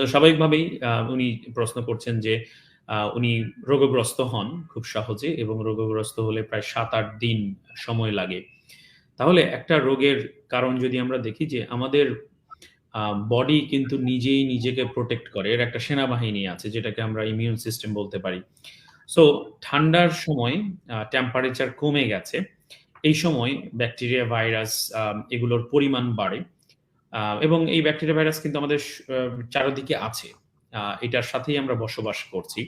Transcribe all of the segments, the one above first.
তো স্বাভাবিকভাবেই উনি প্রশ্ন করছেন যে উনি রোগগ্রস্ত হন খুব সহজে এবং রোগগ্রস্ত হলে প্রায় ৭-৮ দিন সময় লাগে। তাহলে একটা রোগের কারণ যদি আমরা দেখি যে আমাদের বডি কিন্তু নিজেই নিজেকে প্রোটেক্ট করে। এর একটা সেনাবাহিনী আছে যেটাকে আমরা ইমিউন সিস্টেম বলতে পারি। সো ঠান্ডার সময় টেম্পারেচার কমে গেছে। এই সময় ব্যাকটেরিয়া, ভাইরাস এগুলোর পরিমাণ বাড়ে। এবং এই ব্যাকটেরিয়া, ভাইরাস কিন্তু আমাদের চারদিকে আছে। এটার সাথেই আমরা বসবাস করছি।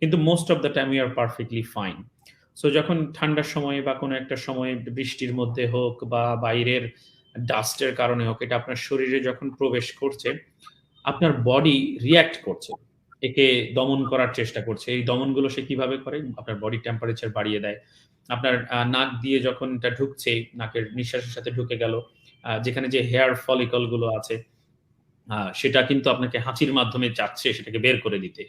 কিন্তু most of the time we are perfectly fine. So যখন ঠান্ডার সময়ে বা কোনো একটা সময়ে বৃষ্টির মধ্যে হোক বা বাইরের ডাস্টের কারণে হোক, এটা আপনার শরীরে যখন প্রবেশ করছে, আপনার বডি রিয়্যাক্ট করছে। একে দমন করার চেষ্টা করছে। এই দমনগুলো সে কীভাবে করে? আপনার বডি টেম্পারেচার বাড়িয়ে দেয়। আপনার নাক দিয়ে যখন এটা ঢুকছে, নাকের নিঃশ্বাসের সাথে ঢুকে গেল, যেখানে যে হেয়ার ফলিকলগুলো আছে, সেটা কিন্তু আপনাকে হাঁচির মাধ্যমে চাচ্ছে সেটাকে বের করে দিতে।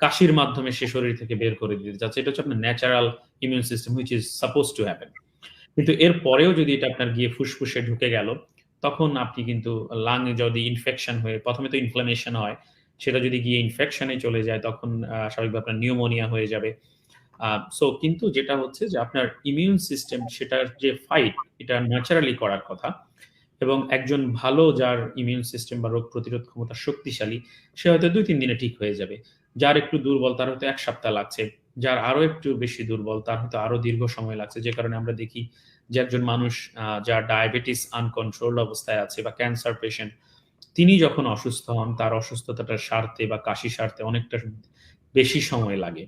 কাশির মাধ্যমে সে শরীর থেকে বের করে দিতে চাচ্ছে। এটা হচ্ছে আপনার natural immune system which is suppose to happen. কিন্তু এর পরেও যদি এটা আপনার গিয়ে ফুসফুসে ঢুকে গেল, তখন আপনি কিন্তু লাং যদি ইনফেকশন হয়ে প্রথমে তো ইনফ্লামেশন হয়। সেটা যদি গিয়ে ইনফেকশন চলে যায় তখন স্বাভাবিকভাবে আপনার নিউমোনিয়া হয়ে যাবে। সো কিন্তু যেটা হচ্ছে যে আপনার ইমিউন সিস্টেম সেটার যে ফাইট এটা ন্যাচারালি করার কথা। এবং একজন ভালো যার ইমিউন সিস্টেম বা রোগ প্রতিরোধ ক্ষমতা শক্তিশালী, সে হয়তো ২-৩ দিনে ঠিক হয়ে যাবে। যার একটু দুর্বল তার হয়তো এক সপ্তাহ লাগছে। যার আরও একটু বেশি দুর্বল তার হয়তো আরও দীর্ঘ সময় লাগছে। যে কারণে আমরা দেখি যে একজন মানুষ যার ডায়াবেটিস আনকন্ট্রোল অবস্থায় আছে বা ক্যান্সার পেশেন্ট, তিনি যখন অসুস্থ হন তার অসুস্থতাটা সারতে বা কাশি সারতে অনেকটা বেশি সময় লাগে।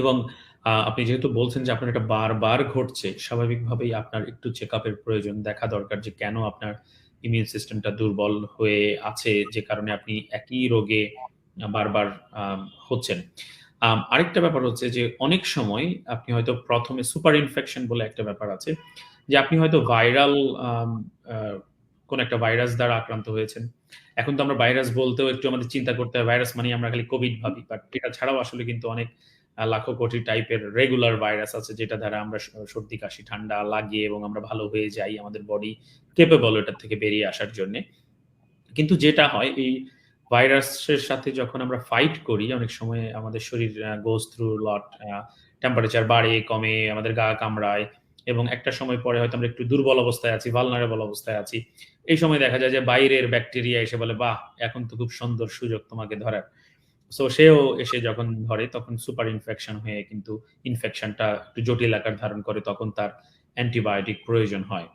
এবং আপনি যেহেতু বলছেন যে আপনার এটা বারবার ঘটছে, স্বাভাবিকভাবেই আপনার একটু চেক প্রয়োজন। দেখা দরকার যে কেন আপনার ইমিউন সিস্টেমটা দুর্বল হয়ে আছে যে কারণে আপনি একই রোগে বারবার হচ্ছেন। আরেকটা ব্যাপার হচ্ছে যে অনেক সময় আপনি হয়তো প্রথমে সুপার ইনফেকশন বলে একটা ব্যাপার আছে। যে আপনি হয়তো ভাইরাল কোন একটা ভাইরাস দ্বারা আক্রান্ত হয়েছেন। এখন তো আমরা ভাইরাস বলতেও একটু আমাদের চিন্তা করতে হয়। ভাইরাস মানেই আমরা খালি কোভিড ভাবি। বাট এটা ছাড়াও আসলে কিন্তু অনেক লাখো কোটি টাইপের রেগুলার ভাইরাস আছে যেটা দ্বারা আমরা সর্দি, কাশি, ঠান্ডা লাগে এবং আমরা ভালো হয়ে যাই। আমাদের বডি কেপেবল এটার থেকে বেরিয়ে আসার জন্যে। কিন্তু যেটা হয় এই ভাইরাসের সাথে যখন আমরা ফাইট করি অনেক সময় আমাদের শরীর গোস থ্রু লট টেম্পারেচার বাড়ে, কমে, আমাদের গা কামড়ায় এবং একটা সময় পরে হয়তো আমরা একটু দুর্বল অবস্থায় আছি, ভালনারেবল অবস্থায় আছি। এই সময় দেখা যায় যে বাইরের ব্যাকটেরিয়া এসে বলে, "বাহ! এখন তো খুব সুন্দর সুযোগ তোমাকে ধরার।" সো সেও এসে যখন ধরে তখন সুপার ইনফেকশন হয়ে কিন্তু ইনফেকশনটা একটু জটিল আকার ধারণ করে তখন তার অ্যান্টিবায়োটিক প্রয়োজন হয়।